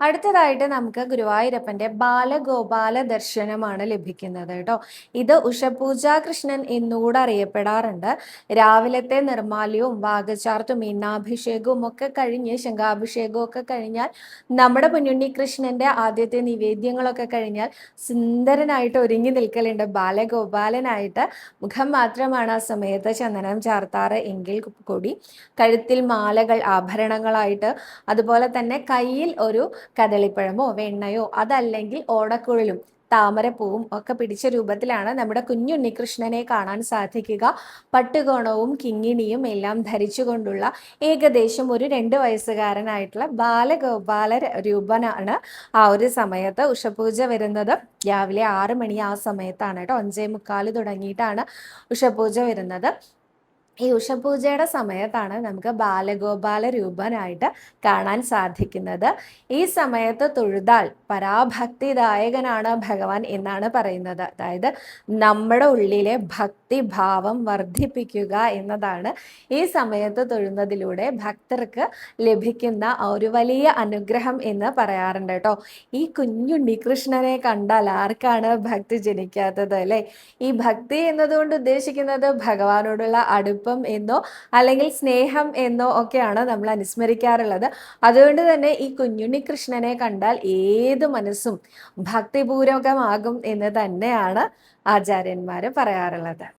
അടുത്തതായിട്ട് നമുക്ക് ഗുരുവായൂരപ്പന്റെ ബാലഗോപാല ദർശനമാണ് ലഭിക്കുന്നത് കേട്ടോ. ഇത് ഉഷപൂജ കൃഷ്ണൻ എന്നുകൂടെ അറിയപ്പെടാറുണ്ട്. രാവിലത്തെ നിർമാല്യവും വാഗചാർത്തും എണ്ണാഭിഷേകവും ഒക്കെ കഴിഞ്ഞ് ശംഖാഭിഷേകവും ഒക്കെ കഴിഞ്ഞാൽ നമ്മുടെ മുന്നുണ്ണി കൃഷ്ണന്റെ ആദ്യത്തെ നിവേദ്യങ്ങളൊക്കെ കഴിഞ്ഞാൽ സുന്ദരനായിട്ട് ഒരുങ്ങി നിൽക്കലുണ്ട്. ബാലഗോപാലനായിട്ട് മുഖം മാത്രമാണ് ആ സമയത്ത് ചന്ദനം ചാർത്താറ് എങ്കിൽ കൂടി. കഴുത്തിൽ മാലകൾ ആഭരണങ്ങളായിട്ട് അതുപോലെ തന്നെ കയ്യിൽ ഒരു കദളിപ്പഴമോ വെണ്ണയോ അതല്ലെങ്കിൽ ഓടക്കുഴലും താമരപ്പൂവും ഒക്കെ പിടിച്ച രൂപത്തിലാണ് നമ്മുടെ കുഞ്ഞുണ്ണികൃഷ്ണനെ കാണാൻ സാധിക്കുക. പട്ടുകോണവും കിങ്ങിണിയും എല്ലാം ധരിച്ചുകൊണ്ടുള്ള ഏകദേശം ഒരു രണ്ട് വയസ്സുകാരനായിട്ടുള്ള ബാലഗോപാല രൂപനാണ് ആ ഒരു സമയത്ത് ഉഷപൂജ വരുന്നത്. രാവിലെ ആറ് മണി ആ സമയത്താണ് കേട്ടോ. അഞ്ചേ മുക്കാൽ തുടങ്ങിയിട്ടാണ് ഉഷപൂജ വരുന്നത്. ഈ ഉഷപൂജയുടെ സമയത്താണ് നമുക്ക് ബാലഗോപാല രൂപനായിട്ട് കാണാൻ സാധിക്കുന്നത്. ഈ സമയത്ത് തൊഴുതാൽ പരാഭക്തിദായകനാണ് ഭഗവാൻ എന്നാണ് പറയുന്നത്. അതായത് നമ്മുടെ ഉള്ളിലെ ഭക്തിഭാവം വർദ്ധിപ്പിക്കുക എന്നതാണ് ഈ സമയത്ത് തൊഴുന്നതിലൂടെ ഭക്തർക്ക് ലഭിക്കുന്ന ഒരു വലിയ അനുഗ്രഹം എന്ന് പറയാറുണ്ട് കേട്ടോ. ഈ കുഞ്ഞുണ്ണി കൃഷ്ണനെ കണ്ടാൽ ആർക്കാണ് ഭക്തി ജനിക്കാത്തത് അല്ലേ? ഈ ഭക്തി എന്നതുകൊണ്ട് ഉദ്ദേശിക്കുന്നത് ഭഗവാനോടുള്ള അടുപ്പം എന്നോ അല്ലെങ്കിൽ സ്നേഹം എന്നോ ഒക്കെയാണ് നമ്മൾ അനുസ്മരിക്കാറുള്ളത്. അതുകൊണ്ട് തന്നെ ഈ കുഞ്ഞുണ്ണി കൃഷ്ണനെ കണ്ടാൽ ഏത് മനസ്സും ഭക്തിപൂർവകമാകും എന്ന് തന്നെയാണ് ആചാര്യന്മാർ പറയാറുള്ളത്.